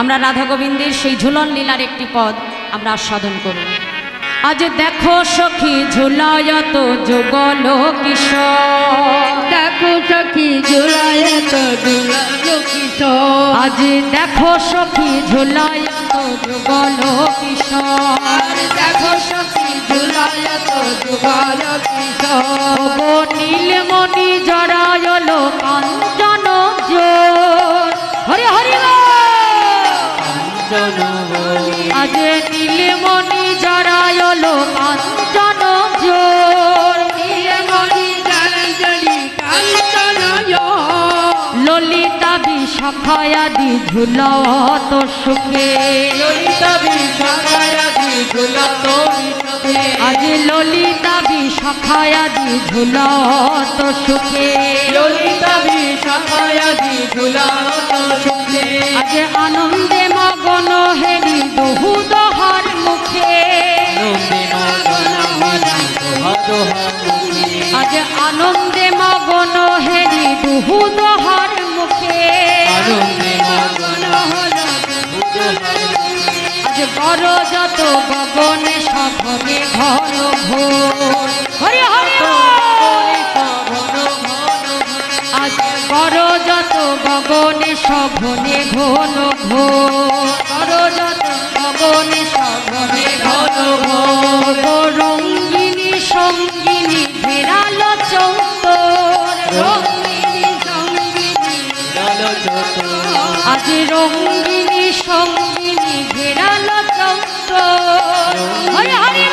আমরা রাধা গোবিন্দের সেই ঝুলন লীলার একটি পদ আমরা আস্বাদন করব। আজ দেখো সখী ঝুলায়ত যুগল কিশোর দেখো সখী ঝুলায়ত জুড়ালো কিশোর আজ দেখো সখী ঝুলায়ত যুগল কিশোর দেখো সখী জুড়ায় তো জুড়ালো কিশোর নীলমণি জড়ায়ল কাঞ্চন আজ নীলমণি জড়ায়ল কাঞ্চন জোর নীলমণি জড়ি কাঞ্চন ললিতা বিশাখায়াদি ঝুলত সুখে। ললিতা বিশাখায়াদি ঝুলত আজ ললিতা বিশাখায়াদি ঝুলত সুখে। ললিতা বিশাখায়াদি ঝুলত সুখে। আজ আনন্দে মগন হেরি বহু দহার মুখে। আনন্দে মগন হল আজ বড় যত গগনে ভোর। হরি হরি আজ বড় যত গগনে সভনে ঘন ঘোর আজ রঙ্গিনী সঙ্গিনী ঘেরাল চৌতর হরি হরি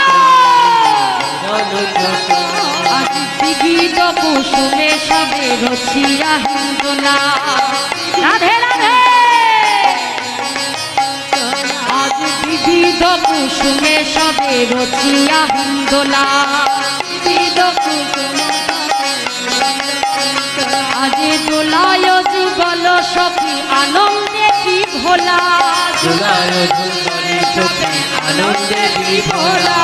আজ বিবিধ কুসুমে সবে রচিয়া হিন্দোলা রাধে রাধে! আজ বিবিধ কুসুমে সবে রচিয়া হিন্দোলা বিবিধ কুসুমে আনন্দে বিভোলা।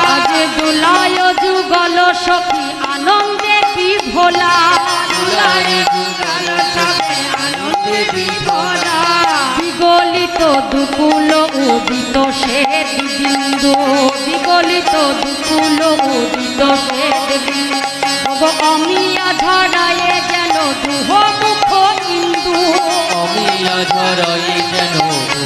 দোলায় যুগল সখী আনন্দে বিভোলা। বিগলিত দুকুল উদিত শ্বেত বিন্দু বিগলিত দুকুল উদিত শ্বেত বিন্দু অমিয়া যেন দুহ মুখ ইন্দু। অমিয়া যেন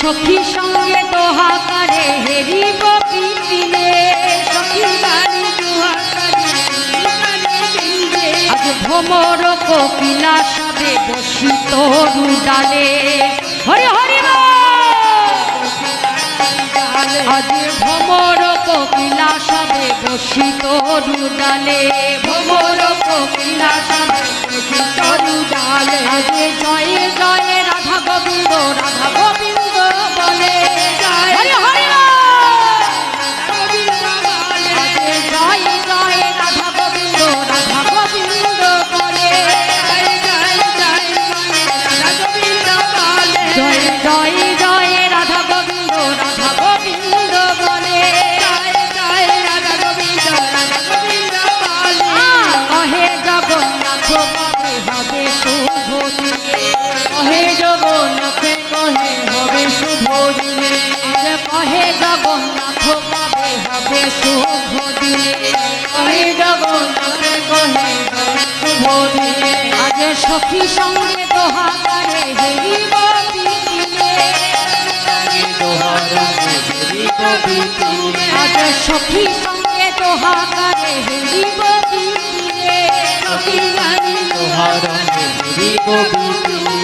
সখী সঙ্গে দোহা করে হেরিব কিনে। সখী বাড়ি দুহাকারে আজ ভ্রমর কপিলা সবে বসিত ডালে। হরি হরি। আজ ভ্রমর কপিলা সবে বসিত রুদালে ভ্রমর কপিলা সবে তরু হবে শুভ কহে জগন্নাথে, কহে হবে শুভ দিনে। কহে জগন্নাথ কবে হবে শুভ দিনে। কহে জগন্নাথে, কহে শুভ দিনে। আজ সখী সঙ্গে দোহা করে হেরিব আজ সখী সঙ্গে দোহা করে হেরিব পিনে কবিতে জয়